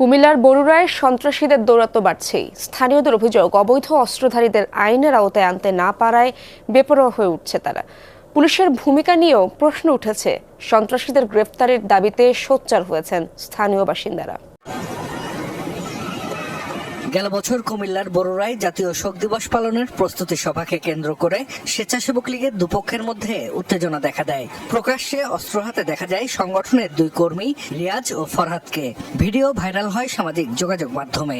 কুমিল্লার বরুড়ায় সন্ত্রাসীদের দৌরাত্ম বাড়ছেই। স্থানীয়দের অভিযোগ, অবৈধ অস্ত্রধারীদের আইনের আওতায় আনতে না পারায় বেপরোয়া হয়ে উঠছে তারা। পুলিশের ভূমিকা নিয়েও প্রশ্ন উঠেছে। সন্ত্রাসীদের গ্রেফতারের দাবিতে সোচ্চার হয়েছেন স্থানীয় বাসিন্দারা। গেল বছর কুমিল্লার বড়ুরায় জাতীয় শোক দিবস পালনের প্রস্তুতি সভাকে কেন্দ্র করে স্বেচ্ছাসেবক লীগের দুপক্ষের মধ্যে উত্তেজনা দেখা দেয়। প্রকাশ্যে অস্ত্র হাতে দেখা যায় সংগঠনের দুই কর্মী রিয়াজ ও ফরহাদকে। ভিডিও ভাইরাল হয় সামাজিক যোগাযোগ মাধ্যমে।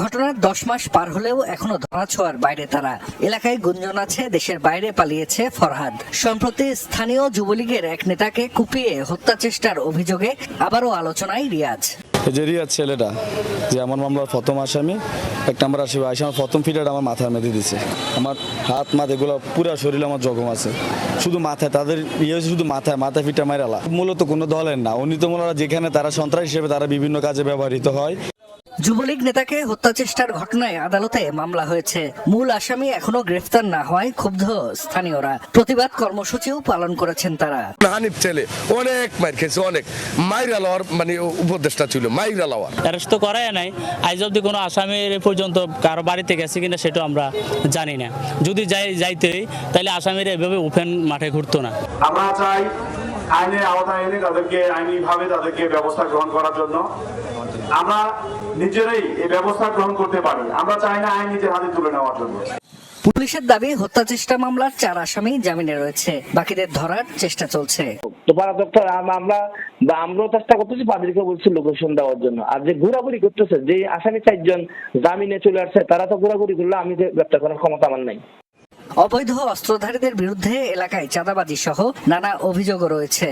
ঘটনার দশ মাস পার হলেও এখনও ধরাছোঁয়ার বাইরে তারা। এলাকায় গুঞ্জন আছে, দেশের বাইরে পালিয়েছে ফরহাদ। সম্প্রতি স্থানীয় যুবলীগের এক নেতাকে কুপিয়ে হত্যা চেষ্টার অভিযোগে আবারও আলোচনায় রিয়াজ। যে রিয়াজ ছেলেটা, যে আমার মামলার প্রথম আসামি, এক নাম্বার আসামি ভাই আমার প্রথম ফিটার আমার মাথার মেঁধে দিছে। আমার হাত, মাথা এগুলো পুরো শরীরে আমার জখম আছে। শুধু মাথায়, তাদের ইয়ে হচ্ছে শুধু মাথায়, মাথা ফিটা মারালা মূলত কোনো দলের না। উনি তো হয় যেখানে তারা সন্ত্রাস হিসেবে তারা বিভিন্ন কাজে ব্যবহৃত হয়। যুবলীগ নেতাকে হত্যা চেষ্টার ঘটনায় আদালতে মামলা হয়েছে। মূল আসামি এখনও গ্রেফতার না হয় ক্ষুব্ধ স্থানীয়রা। প্রতিবাদ কর্মসূচিও পালন করেছেন তারা। হানিফ ছেলে অনেক মাইর খেয়েছে অনেক। মাইরা লওয়ার মানে উপদেশটা ছিল মাইরা লওয়ার অ্যারেস্ট তো করাই নাই। আজ অব্দি কোনো আসামির পর্যন্ত কারও বাড়িতে গেছে কিনা সেটা আমরা জানি না। যদি যাই যাইতে তাহলে আসামিরা এভাবে ওপেন মাঠে ঘুরতো না। আমরা চাই আইনের আওতায় এনে তাদেরকে আইনিভাবে তাদেরকে ব্যবস্থা গ্রহণ করার জন্য আমরা নিজেরাই এই ব্যবস্থা গ্রহণ করতে পারি। আমরা চাই না আইন নিজের হাতে তুলে নেওয়ার জন্য। পুলিশের দাবি হত্যা চেষ্টা মামলার চার আসামি জামিনে রয়েছে। বাকিদের ধরার চেষ্টা চলছে। আমরা আমরাও চেষ্টা করতেছি পাদ্রীকে বলছি লোকেশন দেওয়ার জন্য। আর যে ঘোরাঘুরি করতেছে যে আসামি চারজন জামিনে চলে আসছে তারা তো ঘোরাঘুরি করলে আমি যে গ্রেপ্তার করার ক্ষমতা আমার নাই। অবৈধ অস্ত্রধারীদের বিরুদ্ধে এলাকায় চাঁদাবাজি সহ নানা অভিযোগও রয়েছে।